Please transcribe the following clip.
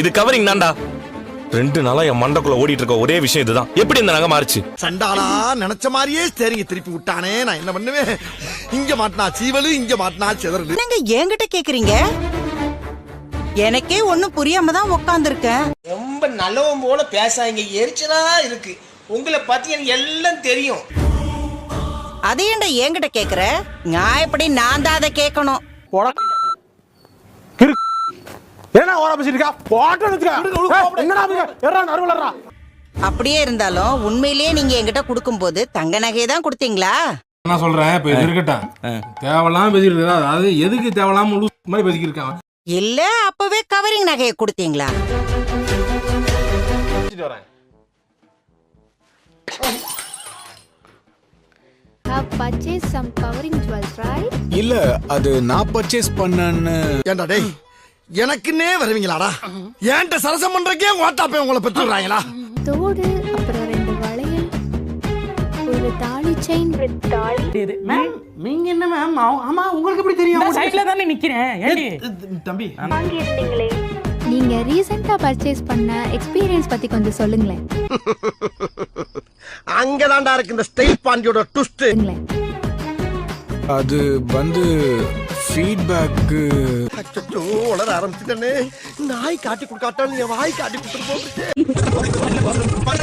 இது கவரிங் தான்டா. ரெண்டு நாளா என் மண்டக்குள்ள ஓடிட்டு இருக்க ஒரே விஷயம் இதுதான். எப்படி இந்த நகை மாறுச்சு? சண்டாளா நினைச்ச மாதிரியே ஸ்டேரிங்க திருப்பி விட்டானே நான் என்ன பண்ணுவேன்? இங்க மாட்டினா சீவலு இங்க மாட்டினா சிதறலு. என்னங்க என்கிட்ட கேக்குறீங்க? எனக்கே ஒண்ணும் புரியாம தான் உக்காந்துருக்கேன். ரொம்ப நல்லவன் போல பேசாதீங்க. எரிச்சலா இருக்கு. உங்களை பத்தி எனக்கு எல்லாம் தெரியும். அதை ஏன்டா என்கிட்ட கேக்குற? நான் எப்படி நான் தான் அதை கேட்கணும்? என்ன ஓர பேசிட்டு இருக்கா? போட்டோ எடுத்துக்க. என்னடா ஏறா நறுவலறா அப்படியே இருந்தாலும் உண்மையிலேயே நீங்க என்கிட்ட கொடுக்கும்போது தங்க நகையை தான் கொடுத்தீங்களா? நான் சொல்றேன் இப்ப இது இருக்கட்டும். தேவையில்லாம பேசிட்டு இருக்கா? அதாவது எதுக்கு தேவையில்லாம லூஸ் மாதிரி பேசிக்கிட்டு இருக்கான்? இல்ல அப்பவே கவரிங் நகையை கொடுத்தீங்களா? Purchased some covering jewels, right? இல்ல அது நான் பர்ச்சேஸ் பண்ணேன்னு ஏண்டா டேய் எனக்குன்னே வருவீங்களாடா? ஏன்ட்ட சரசம் பண்றக்கே ஓட்டாப்பே உங்களை பெற்றுறாங்களா தோடு அப்புறம் ரெண்டு வளையல் ஒரு தாலி செயின் வித் தாலி மேம் நீங்க என்ன மேம் ஆமா உங்களுக்கு எப்படி தெரியும்? சைடுல தானே நிக்கிறேன். ஏண்டி? தம்பி. வாங்கியிருந்தீங்களே. நீங்க ரீசெண்டா பர்ச்சேஸ் பண்ண எக்ஸ்பீரியன்ஸ் பத்தி கொஞ்சம் சொல்லுங்களேன். அங்கதான்டா இருக்கு இந்த ஸ்டைல் பாண்டியோட ட்விஸ்ட். அது வந்து ஃபீட்பேக்கு அச்சோ வளர ஆரம்பிச்சுட்டேனே. நாய் காட்டி கொடுக்காட்டாலும் என் வாய் காட்டி கொடுத்துட்டு போகுது.